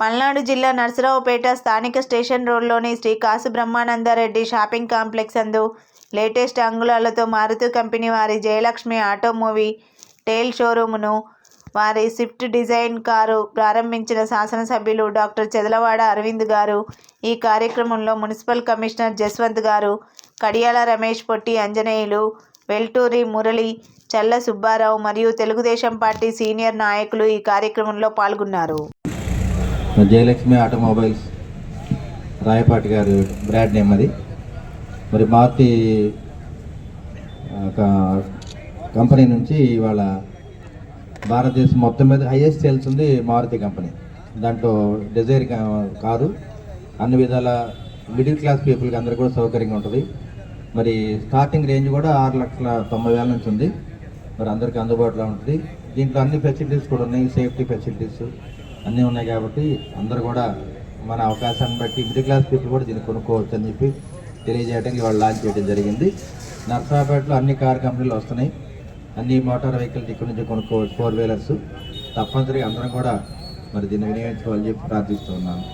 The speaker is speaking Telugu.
పల్నాడు జిల్లా నర్సరావుపేట స్థానిక స్టేషన్ రోడ్లోని శ్రీ కాసు బ్రహ్మానందారెడ్డి షాపింగ్ కాంప్లెక్స్ అందు లేటెస్ట్ అంగుళాలతో మారుతి కంపెనీ వారి జయలక్ష్మి ఆటోమూవీ టేల్ షోరూమును వారి స్విఫ్ట్ డిజైన్ కారు ప్రారంభించిన శాసనసభ్యులు డాక్టర్ చెదలవాడ అరవింద్ గారు ఈ కార్యక్రమంలో మున్సిపల్ కమిషనర్ జస్వంత్ గారు కడియాల రమేష్ పొట్టి ఆంజనేయులు వెల్టూరి మురళి చల్ల సుబ్బారావు మరియు తెలుగుదేశం పార్టీ సీనియర్ నాయకులు ఈ కార్యక్రమంలో పాల్గొన్నారు. జయలక్ష్మి ఆటోమొబైల్స్ రాయపాటి గారు బ్రాండ్ నేమ్ అది. మరి మారుతి కంపెనీ నుంచి ఇవాళ భారతదేశం మొత్తం మీద హైయెస్ట్ సేల్స్ ఉంది మారుతి కంపెనీ. దాంట్లో డిజైర్ కారు అన్ని విధాల మిడిల్ క్లాస్ పీపుల్కి అందరూ కూడా సౌకర్యంగా ఉంటుంది. మరి స్టార్టింగ్ రేంజ్ కూడా ఆరు లక్షల తొంభై వేల నుంచి ఉంది. మరి అందరికీ అందుబాటులో ఉంటుంది. దీంట్లో అన్ని ఫెసిలిటీస్ కూడా ఉన్నాయి. సేఫ్టీ ఫెసిలిటీస్ అన్నీ ఉన్నాయి కాబట్టి అందరూ కూడా మన అవకాశాన్ని బట్టి మిడిల్ క్లాస్ పీపుల్ కూడా దీన్ని కొనుక్కోవచ్చు అని చెప్పి తెలియజేయడానికి వాళ్ళు లాంచ్ చేయడం జరిగింది. నర్సాపేటలో అన్ని కార్ కంపెనీలు వస్తున్నాయి. అన్ని మోటార్ వెహికల్స్ ఇక్కడ నుంచి కొనుక్కోవచ్చు ఫోర్ వీలర్స్ తప్పనిసరిగా అందరం కూడా మరి దీన్ని వినియోగించుకోవాలని చెప్పి ప్రార్థిస్తున్నాను.